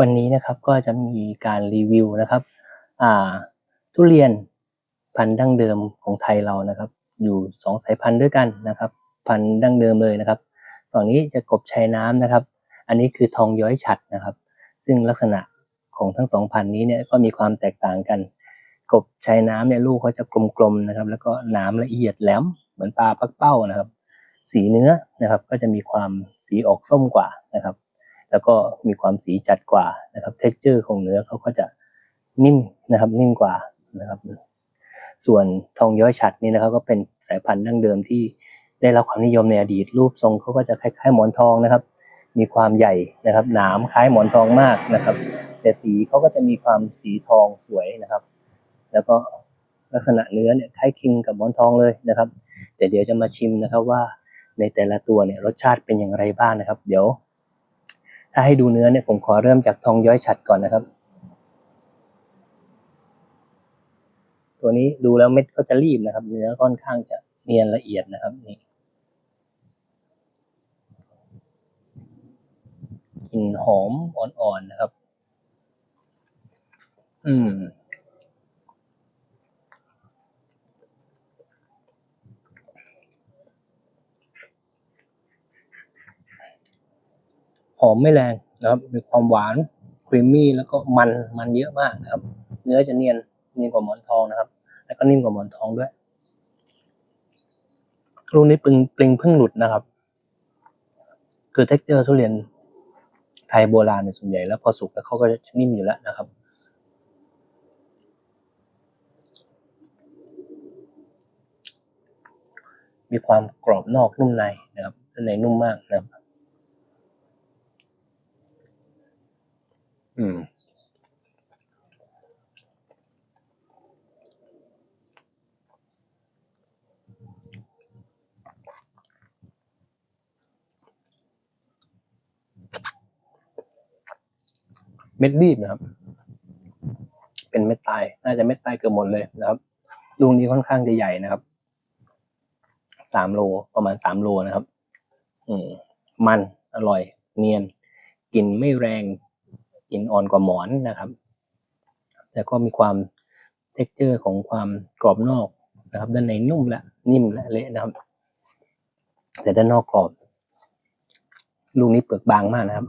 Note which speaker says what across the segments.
Speaker 1: วันนี้นะครับก็จะมีการรีวิวนะครับอ่าทุเรียนพันธุ์ดั้งเดิมของไทยเรานะครับ อยู่สองสายพันธุ์ด้วยกันนะครับ พันธุ์ดั้งเดิมเลยนะครับฝั่งนี้จะกบชายน้ำนะครับ อันนี้คือทองย้อยฉัดนะครับ ซึ่งลักษณะของทั้งสองพันธุ์นี้เนี่ยก็มีความแตกต่างกัน กบชายน้ำเนี่ยลูกเขาจะกลมๆนะครับ แล้วก็หน้ำละเอียดแหลมเหมือนปลาปักเป้านะครับ สีเนื้อนะครับ ก็จะมีความสีออกส้มกว่านะครับ แล้วก็มีความสีจัดกว่านะครับเท็กเจอร์ของเนื้อเขาก็จะนิ่มนะครับนิ่มกว่านะครับ ส่วนทองย้อยฉัดนี่นะครับ ก็เป็นสายพันธุ์ดั้งเดิมที่ได้รับความนิยมในอดีตรูปทรงเขาก็จะคล้ายๆหมอนทองนะครับ มีความใหญ่นะครับ หนามคล้ายหมอนทองมากนะครับ แต่สีเขาก็จะมีความสีทองสวยนะครับ แล้วก็ลักษณะเนื้อเนี่ยคล้ายคลึงกับหมอนทองเลยนะครับ แต่เดี๋ยวจะมาชิมนะครับว่าในแต่ละตัวเนี่ยรสชาติเป็นอย่างไรบ้างนะครับ เดี๋ยว ถ้าให้ดูเนื้อเนี่ยผมขอเริ่มจากทองย้อยฉัดก่อนนะครับ ตัวนี้ดูแล้วเม็ดก็จะรีบนะครับ เนื้อค่อนข้างจะเนียนละเอียดนะครับนี่กลิ่นหอมอ่อนๆนะครับ อืม อมไม่แรงนะครับ มีความหวานครีมมี่แล้วก็มันมันเยอะมากนะครับ เนื้อจะเนียนเนียนกว่าหมอนทองนะครับ แล้วก็นิ่มกว่าหมอนทองด้วยลูกนี้ปลิงปลิงเพิ่งหลุดนะครับ คือเท็กเจอร์ทุเรียนไทยโบราณในยส่วนใหญ่แล้วพอสุกแล้วเขาก็จะนิ่มอยู่แล้วนะครับมีความกรอบนอกนุ่มในนะครับด้านในนุ่มมากนะครับ อืม เม็ดรีบนะครับ เป็นเม็ดตาย น่าจะเม็ดตายเกือบหมดเลยนะครับลูกนี้ค่อนข้างจะใหญ่นะครับ สามโล ประมาณสามโลนะครับ อืม มัน อร่อย เนียน กลิ่นไม่แรง กินอ่อนกว่าหมอนนะครับแล้วก็มีความเท็กเจอร์ของความกรอบนอกนะครับ ด้านในนุ่มและนิ่มและเละนะครับ แต่ด้านนอกกรอบ ลูกนี้เปลือกบางมากนะครับ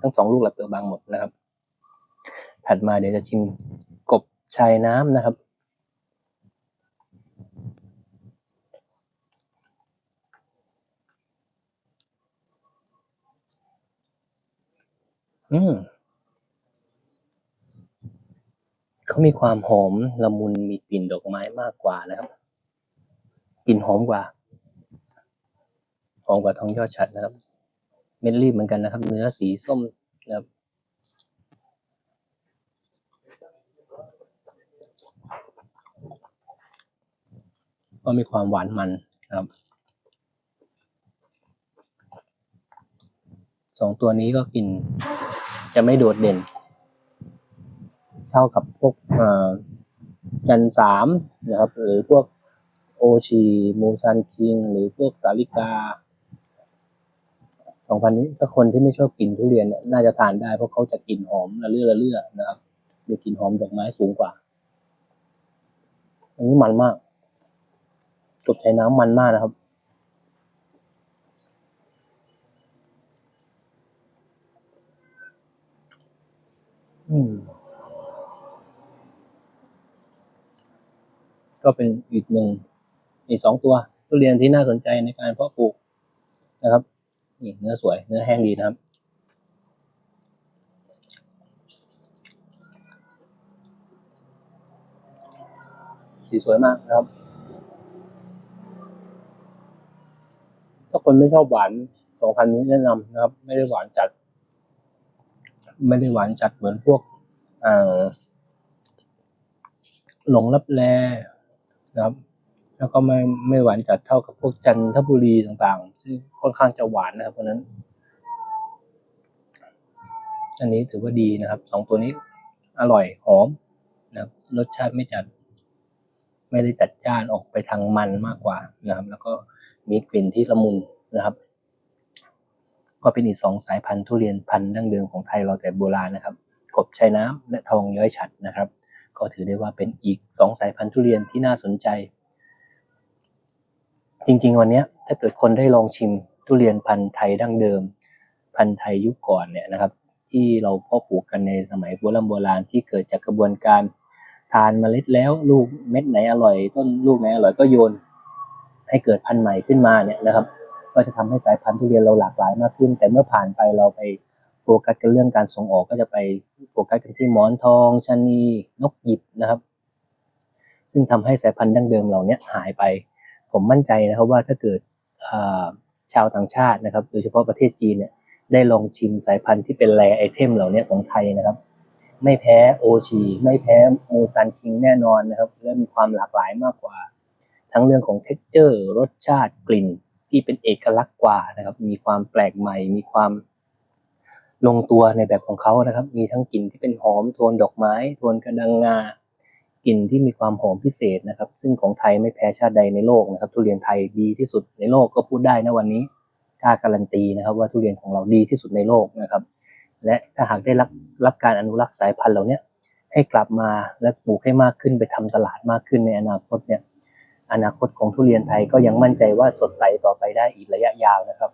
Speaker 1: ทั้งสองลูกแหละเปลือกบางหมดนะครับ ถัดมาเดี๋ยวจะชิมกบชายน้ำนะครับอืม เขามีความหอมละมุนมีกลิ่นดอกไม้มากกว่านะครับกลิ่นหอมกว่าหอมกว่าทองยอดฉัดนะครับ เม็ดรีบเหมือนกันนะครับ เนื้อสีส้มนะครับก็มีความหวานมันนะครับสองตัวนี้ก็กินจะไม่โดดเด่น เท่ากับพวกจันสามนะครับ หรือพวกโอชีมูซันคิง หรือพวกสาลิกาสองพันนี้ถ้าคนที่ไม่ชอบกลิ่นทุเรียนเนี่ยน่าจะทานได้เพราะเขาจะกลิ่นหอมระเลื่อระเลื่อนะครับมีกลิ่นหอมดอกไม้สูงกว่า อันนี้มันมากกบใช้น้ำมันมากนะครับอืม ก็เป็นอีกหนึ่งอีกสองตัวทุเรียนที่น่าสนใจในการเพาะปลูกนะครับนี่เนื้อสวยเนื้อแห้งดีนะครับสีสวยมากนะครับ ถ้าคนไม่ชอบหวานสองพันนี้แนะนำนะครับ ไม่ได้หวานจัด ไม่ได้หวานจัดเหมือนพวกอ่าหลงลับแล นะครับ แล้วก็ไม่ไม่หวานจัดเท่ากับพวกจันทบุรีต่างๆที่ค่อนข้างจะหวานนะครับ เพราะนั้น อันนี้ถือว่าดีนะครับสองตัวนี้อร่อยหอมนะครับ รสชาติไม่จัด ไม่ได้จัดจ้านออกไปทางมันมากกว่านะครับ แล้วก็มีกลิ่นที่ละมุนนะครับก็เป็นอีกสองสายพันธุ์ทุเรียนพันธุ์ดั้งเดิมของไทยเราแต่โบราณนะครับ กบชายน้ำและทองย้อยฉัดนะครับ ก็ถือได้ว่าเป็นอีกสองสายพันธุ์ทุเรียนที่น่าสนใจ จริงๆ วันนี้ถ้าเกิดคนได้ลองชิมทุเรียนพันธุ์ไทยดั้งเดิม พันธุ์ไทยยุคก่อนเนี่ยนะครับ ที่เราพาะปลูกกันในสมัยโบราณโบราณที่เกิดจากกระบวนการทานเมล็ดแล้วลูกเม็ดไหนอร่อย ต้นลูกไหนอร่อยก็โยน ให้เกิดพันธุ์ใหม่ขึ้นมาเนี่ยนะครับ ก็จะทำให้สายพันธุ์ทุเรียนเราหลากหลายมากขึ้น แต่เมื่อผ่านไปเราไป โฟกัสกันเรื่องการส่งออกก็จะไปโฟกัสกันที่หมอนทองชะนีนกหยิบนะครับ ซึ่งทำให้สายพันธุ์ดั้งเดิมเหล่านี้หายไป ผมมั่นใจนะครับว่าถ้าเกิดชาวต่างชาตินะครับ โดยเฉพาะประเทศจีนเนี่ยได้ลองชิมสายพันธุ์ที่เป็นแรไอเทมเหล่านี้ของไทยนะครับ ไม่แพ้โอชีไม่แพ้มูซันคิงแน่นอนนะครับและมีความหลากหลายมากกว่า ทั้งเรื่องของ t e x t อร์รสชาติกลิ่นที่เป็นเอกลักษณ์กว่านะครับ มีความแปลกใหม่ มีความ ลงตัวในแบบของเขานะครับ มีทั้งกลิ่นที่เป็นหอมโทนดอกไม้โทนกระดังงากลิ่นที่มีความหอมพิเศษนะครับ ซึ่งของไทยไม่แพ้ชาติใดในโลกนะครับ ทุเรียนไทยดีที่สุดในโลกก็พูดได้นะวันนี้กล้าการันตีนะครับ ว่าทุเรียนของเราดีที่สุดในโลกนะครับ และถ้าหากได้รับรับการอนุรักษ์สายพันธุ์เหล่านี้ให้กลับมาและปลูกให้มากขึ้นไปทำตลาดมากขึ้นในอนาคตเนี่ยอนาคตของทุเรียนไทยก็ยังมั่นใจว่าสดใสต่อไปได้อีกระยะยาวนะครับ